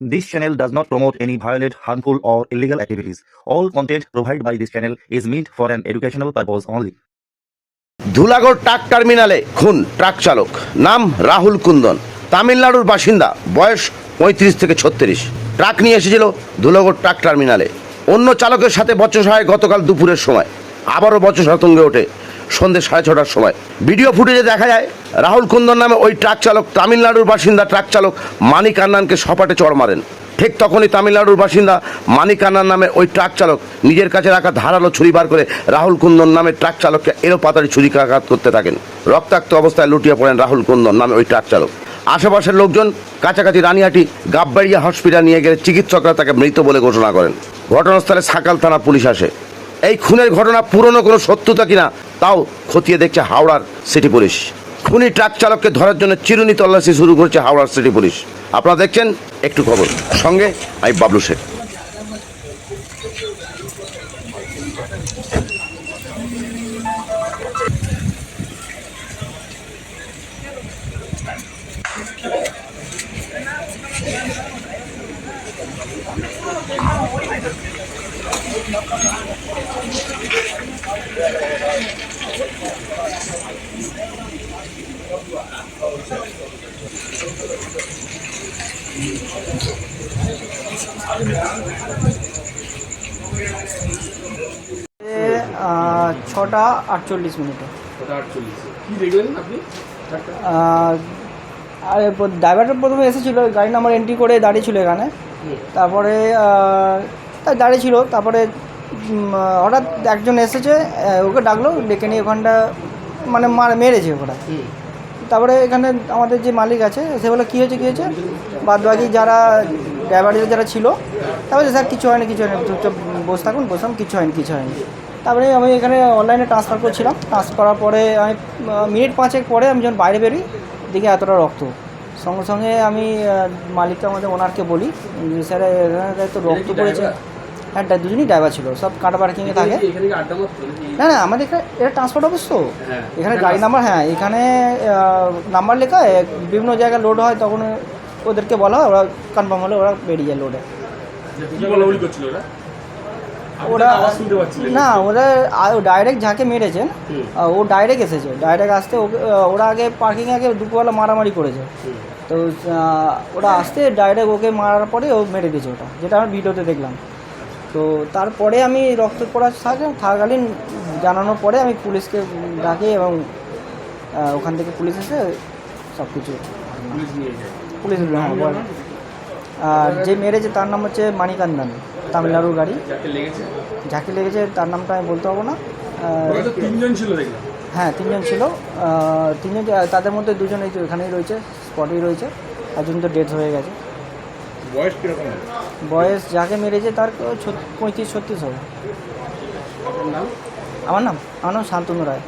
This channel does not promote any violent, harmful, or illegal activities. All content provided by this channel is meant for an educational purpose only. Dhulagarh truck টার্মিনালে খুন truck চালক নাম রাহুল কুন্দন তামিলনাড়ুর বাসিন্দা বয়স পঁয়ত্রিশ থেকে ছত্রিশ ট্রাক নিয়ে এসেছিল ধুলাগড় ট্রাক টার্মিনালে অন্য চালকের সাথে বচসা হয় গতকাল দুপুরের সময় আবারও বচসা তুঙ্গে ওঠে সন্ধ্যে সাড়ে ছটার সময়। ভিডিও ফুটেজে দেখা যায়, রাহুল কুন্দন নামে ওই ট্রাক চালক, তামিলনাড়ুর বাসিন্দা ট্রাক চালক মানিক আন্নানকে সপাটে চড় মারেন। ঠিক তখনই তামিলনাড়ুর বাসিন্দা মানিক আন্নান নামে ওই ট্রাক চালক নিজের কাছে রাখা ধারালো ছুরি বার করে রাহুল কুন্দন নামে ট্রাক চালককে এলো পাতারি ছুরিকাঘাত করতে থাকেন। রক্তাক্ত অবস্থায় লুটিয়ে পড়েন রাহুল কুন্দন নামে ওই ট্রাক চালক। আশেপাশের লোকজন কাছাকাছি রানিহাটি গাববাড়িয়া হসপিটাল নিয়ে গেলে চিকিৎসকরা তাকে মৃত বলে ঘোষণা করেন। ঘটনাস্থলে সাকাল থানা পুলিশ আসে। এই খুনের ঘটনা পুরনো কোনো সত্যতা কিনা তাও খতিয়ে দেখছে হাওড়ার সিটি পুলিশ। খুনি ট্রাক চালককে ধরার জন্য চিরুনি তল্লাশি শুরু করেছে হাওড়ার সিটি পুলিশ। আপনারা দেখছেন একটু খবর। সঙ্গে আমি বাবলু শেখ এ, আহ, ছটা আটচল্লিশ মিনিটে। কি দেখলেন আপনি? আর ড্রাইভারটা প্রথমে এসেছিল গাড়ি নাম্বার এন্ট্রি করে দাঁড়িয়ে ছিল এখানে তারপরে দাঁড়িয়ে ছিল তারপরে হঠাৎ একজন এসেছে ওকে ডাকলো ডেকে নিয়ে ওখানটা মানে মার মেরেছে ওখানে। তারপরে এখানে আমাদের যে মালিক আছে, সে বলে, কী হয়েছে কী হয়েছে? বাদ বাকি যারা ড্রাইভার যারা ছিল, তারপরে স্যার, কিছু হয়নি কিছু হয়নি চুপচাপ বসে থাকুন বসলাম কিছু হয়নি কিছু হয়নি। তারপরে আমি এখানে অনলাইনে ট্রান্সফার করছিলাম। ট্রান্সফার করার পরে আমি মিনিট পাঁচেক পরে আমি যখন বাইরে বেরিয়ে দেখি এতটা রক্ত। সঙ্গে সঙ্গে আমি মালিককে আমাদের ওনারকে বলি, স্যার, এখানে তো রক্ত পড়েছে। Driver? হ্যাঁ দুজনই ড্রাইভার ছিল সব কাটা পার্কিংয়ে থাকে। আড্ডা? না না আমাদের এখানে এটা ট্রান্সপোর্ট অফিস তো। হ্যাঁ। এখানে গাড়ি নাম্বার হ্যাঁ এখানে নাম্বার লেখা বিভিন্ন জায়গায় লোড হয় তখন ওদেরকে বলা হয় ওরা কনফার্ম হলে ওরা বেরিয়ে যায় লোডে বলাবলি করছিল ওরা? না ওরা ডাইরেক্ট যাকে মেরেছেন ও ডাইরেক্ট এসেছে ডাইরেক্ট আসতে ওরা আগে পার্কিংয়ে আগে দুপুরবেলা মারামারি করেছে। তো ওরা আসতে ডাইরেক্ট ওকে মারার পরে ও মেরে দিয়েছে ওটা যেটা আমি ভিডিওতে দেখলাম। তো তারপরে আমি রক্ত পড়া থাকে থাকাকালীন জানানোর পরে আমি পুলিশকে ডাকি এবং ওখান থেকে পুলিশ এসে সব কিছু পুলিশ হ্যাঁ বলে। আর যে মেরেছে তার নাম হচ্ছে মানিকান্দান তামিলনাড়ুর গাড়ি। যাকে লেগেছে? তার নামটা আমি বলতে পারব না। তিনজন ছিল হ্যাঁ তিনজন ছিল। তিনজন তাদের মধ্যে দুজন এই এখানেই রয়েছে স্পটেই রয়েছে। একজন তো ডেথ হয়ে গেছে। বয়স কীরকম? বয়স যাকে মেরেছে তার পঁয়ত্রিশ ছত্রিশ হবে। আমার নাম আমার নাম শান্তনু রায়।